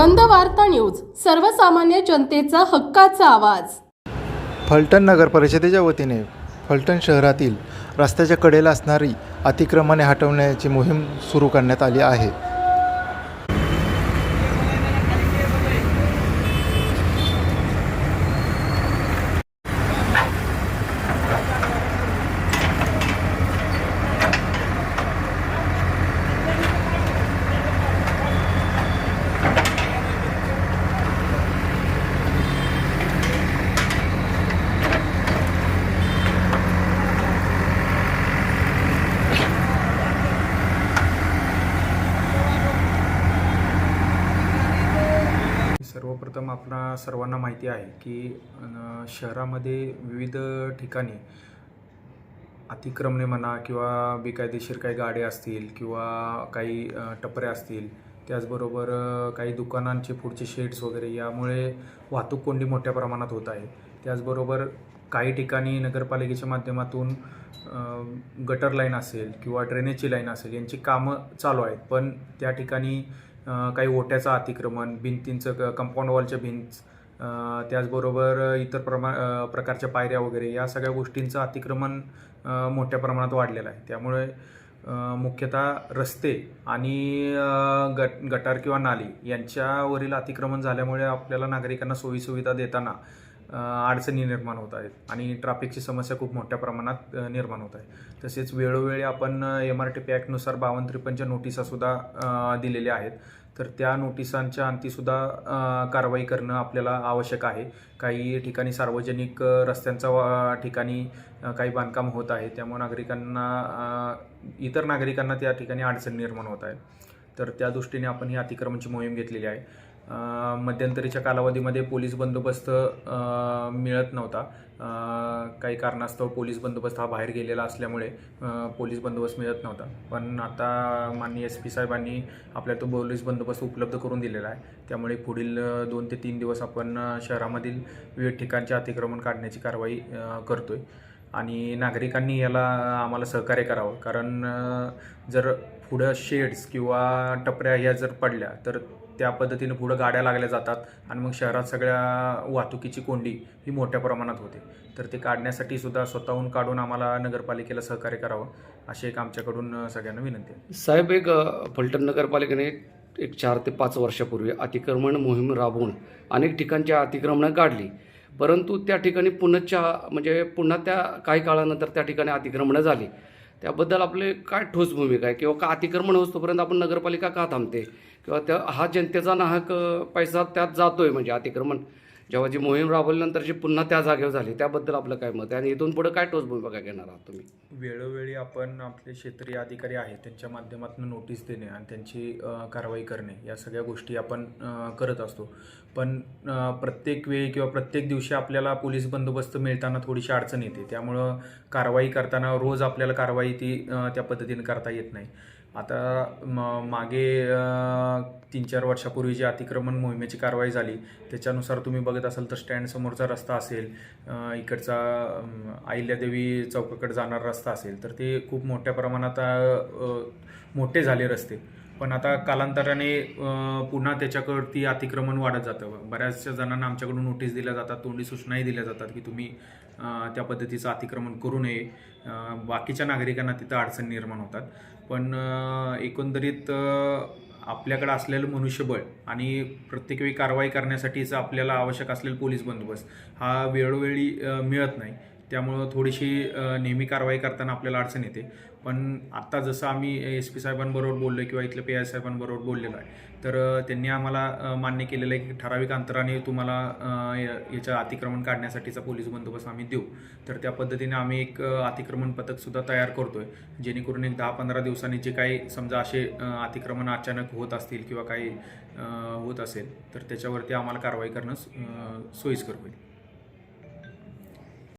गंधवार्ता news सर्वसामान्य जनतेचा हक्काचा आवाज. फलटण नगर परिषदेच्या वतीने फलटण शहरातील रस्त्याच्या कडेला असणारी अतिक्रमणे हटवण्याची मोहीम सुरू करण्यात आली आहे. सर्वप्रथम आपणा सर्वांना माहिती आहे की शहरामध्ये विविध ठिकाणी अतिक्रमणे म्हणा किंवा बेकायदेशीर काही गाड्या असतील किंवा काही टपऱ्या असतील त्याचबरोबर काही दुकानांचे पुढचे शेड्स वगैरे यामुळे वाहतूक कोंडी मोठ्या प्रमाणात होत आहे. त्याचबरोबर काही ठिकाणी नगरपालिकेच्या माध्यमातून गटर लाईन असेल किंवा ड्रेनेजची लाईन असेल यांची कामं चालू आहेत. पण त्या ठिकाणी काही ओट्याचं अतिक्रमण भिंतींचं क कंपाऊंड वॉलच्या भिंत त्याचबरोबर इतर प्रमा प्रकारच्या पायऱ्या वगैरे या सगळ्या गोष्टींचं अतिक्रमण मोठ्या प्रमाणात वाढलेलं आहे. त्यामुळे मुख्यतः रस्ते आणि गट गटार किंवा नाली यांच्यावरील अतिक्रमण झाल्यामुळे आपल्याला नागरिकांना सोयीसुविधा देताना अडचणी निर्माण होत आहेत आणि ट्रॅफिकची समस्या खूप मोठ्या प्रमाणात निर्माण होत आहे. तसेच वेळोवेळी आपण एम आर टी पी ॲक्टनुसार बावन्न त्रेपन्नच्या नोटिसासुद्धा दिलेल्या आहेत. तर त्या नोटिसांच्या अंतीसुद्धा कारवाई करणं आपल्याला आवश्यक आहे. काही ठिकाणी सार्वजनिक रस्त्यांचा ठिकाणी काही बांधकाम होत आहे. त्यामुळे नागरिकांना इतर नागरिकांना त्या ठिकाणी अडचण निर्माण होत आहे तर त्या दृष्टीने आपण ही अतिक्रमणची मोहीम घेतलेली आहे. मध्यंतरीच्या कालावधीमध्ये पोलीस बंदोबस्त मिळत नव्हता. काही कारणास्तव पोलीस बंदोबस्त हा बाहेर गेलेला असल्यामुळे पोलीस बंदोबस्त मिळत नव्हता. पण आता माननीय एस पी साहेबांनी आपल्याला तो पोलीस बंदोबस्त उपलब्ध करून दिलेला आहे. त्यामुळे पुढील दोन ते तीन दिवस आपण शहरामधील विविध ठिकाणचे अतिक्रमण काढण्याची कारवाई करतो आहे आणि नागरिकांनी याला आम्हाला सहकार्य करावं. कारण जर पुढं शेड्स किंवा टपऱ्या ह्या जर पडल्या तर त्या पद्धतीने पुढं गाड्या लागल्या जातात आणि मग शहरात सगळ्या वाहतुकीची कोंडी ही मोठ्या प्रमाणात होते. तर ते काढण्यासाठी सुद्धा स्वतःहून काढून आम्हाला नगरपालिकेला सहकार्य करावं अशी एक आमच्याकडून सगळ्यांना विनंती आहे. साहेब एक फलटण नगरपालिकेने एक चार ते पाच वर्षापूर्वी अतिक्रमण मोहीम राबवून अनेक ठिकाणची अतिक्रमणं काढली. परंतु त्या ठिकाणी पुनच्च्या म्हणजे पुन्हा त्या काही काळानंतर त्या ठिकाणी अतिक्रमणं झाली. त्याबद्दल आपले काय ठोस भूमिका आहे? किंवा का अतिक्रमण होतोपर्यंत आपण नगरपालिका का थांबते? किंवा त्या हा जनतेचा नाहक पैसा त्यात जातोय म्हणजे अतिक्रमण. जेव्हा जी मोहीम राबवल्यानंतर जी पुन्हा त्या जागेवर झाली त्याबद्दल आपलं काय मत आहे? आणि इथून पुढे काय ठोस भूमिका घेणार आहात तुम्ही? वेळोवेळी आपण आपले क्षेत्रीय अधिकारी आहेत त्यांच्या माध्यमातून नोटीस देणे आणि त्यांची कारवाई करणे या सगळ्या गोष्टी आपण करत असतो. पण प्रत्येक वेळी किंवा प्रत्येक दिवशी आपल्याला पोलीस बंदोबस्त मिळताना थोडीशी अडचण येते. त्यामुळं कारवाई करताना रोज आपल्याला कारवाई ती त्या पद्धतीने करता येत नाही. आता म मागे तीन चार वर्षापूर्वी जी अतिक्रमण मोहिमेची कारवाई झाली त्याच्यानुसार तुम्ही बघत असाल तर स्टँडसमोरचा रस्ता असेल इकडचा अहिल्यादेवी चौकाकडे जाणारा रस्ता असेल तर ते खूप मोठ्या प्रमाणात मोठे झाले रस्ते. पण आता कालांतराने पुन्हा त्याच्याकडती अतिक्रमण वाढत जातं. बऱ्याचशा जणांना आमच्याकडून नोटीस दिल्या जातात तोंडी सूचनाही दिल्या जातात की तुम्ही त्या पद्धतीचं अतिक्रमण करू नये. बाकीच्या नागरिकांना तिथं अडचण निर्माण होतात. पण एकंदरीत आपल्याकडं आपल्याकडे असलेलं मनुष्यबळ आणि प्रत्येक वेळी कारवाई करण्यासाठीचं आपल्याला आवश्यक असलेलं पोलीस बंदोबस्त हा वेळोवेळी मिळत नाही. त्यामुळं थोडीशी नेहमी कारवाई करताना आपल्याला अडचण येते. पण आत्ता जसं आम्ही एस पी साहेबांबरोबर बोललो किंवा इथल्या पी आय साहेबांबरोबर बोललेलो आहे तर त्यांनी आम्हाला मान्य केलेलं आहे की ठराविक अंतराने तुम्हाला या- याच्या अतिक्रमण काढण्यासाठीचा पोलीस बंदोबस्त आम्ही देऊ. तर त्या पद्धतीने आम्ही एक अतिक्रमण पथकसुद्धा तयार करतोय जेणेकरून एक दहा पंधरा दिवसांनी जे काही समजा असे अतिक्रमण अचानक होत असतील किंवा काही होत असेल तर त्याच्यावरती आम्हाला कारवाई करणं सोयीस्कर होईल.